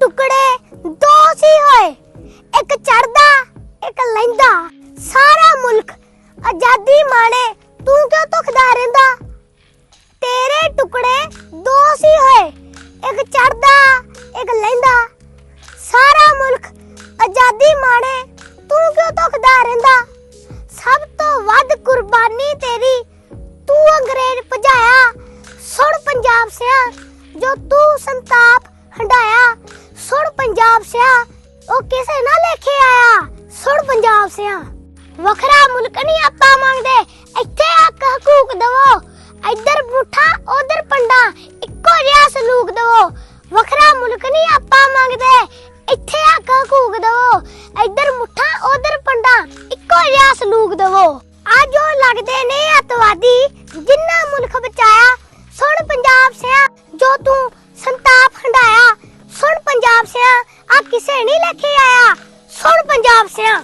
ਟੁਕੜੇ ਦੋ ਸੀ ਹੋਏ ਇੱਕ ਚੜਦਾ ਇੱਕ ਲੈਂਦਾ ਸਾਰਾ ਮੁਲਕ ਆਜ਼ਾਦੀ ਮਾਣੇ ਤੂੰ ਕਿਉਂ ਧੁਖਦਾ ਰਹਿੰਦਾ ਤੇਰੇ ਟੁਕੜੇ ਦੋ ਸੀ ਹੋਏ ਇੱਕ ਚੜਦਾ ਇੱਕ ਲੈਂਦਾ ਸਾਰਾ ਮੁਲਕ ਆਜ਼ਾਦੀ ਮਾਣੇ ਤੂੰ ਕਿਉਂ ਧੁਖਦਾ ਰਹਿੰਦਾ ਸਭ ਤੋਂ ਵੱਧ ਕੁਰਬਾਨੀ ਤੇਰੀ ਤੂੰ ਅੰਗਰੇਜ਼ ਭਜਾਇਆ ਸੁਣ ਪੰਜਾਬ ਸਿਆ ਜੋ ਤੂੰ ਸੰਤਾਪ ਹੰਡਾਇਆ ਪੰਜਾਬ ਸਿਆ, ਉਹ ਕਿਸੇ ਨਾ ਲੇਖੇ ਆਇਆ? ਸੁਣ ਪੰਜਾਬ ਸਿਆ। ਵੱਖਰਾ ਮੁਲਕ ਨਹੀਂ ਆਪਾਂ ਮੰਗਦੇ। ਇੱਥੇ ਹੱਕ ਹਕੂਕ ਦਵੋ। ਇੱਧਰ ਬੂਠਾ, ਉਧਰ ਪੰਡਾ। ਇੱਕੋ ਜਿਹਾ ਸਲੂਕ ਦਵੋ। ਵੱਖਰਾ ਮੁਲਕ ਨਹੀਂ ਆਪਾਂ ਮੰਗਦੇ। ਇੱਥੇ ਹੱਕ ਹਕੂਕ ਦਵੋ। ਇੱਧਰ ਮੁੱਠਾ ਉਧਰ ਪੰਡਾ। ਇੱਕੋ ਜਿਹਾ ਸਲੂਕ ਦਵੋ। ਆ ਜੋ ਲੱਗਦੇ ਨੇ ਅਤਵਾਦੀ, ਜਿੰਨਾ ਮੁਲਕ ਬਚਾਇਆ। ਸੁਣ ਪੰਜਾਬ ਸਿਆ, ਜੋ ਤੂੰ ਕਿਸੇ ਨਹੀਂ ਕੇ ਆਇਆ। ਸੁਣ ਪੰਜਾਬ ਸਿਆ।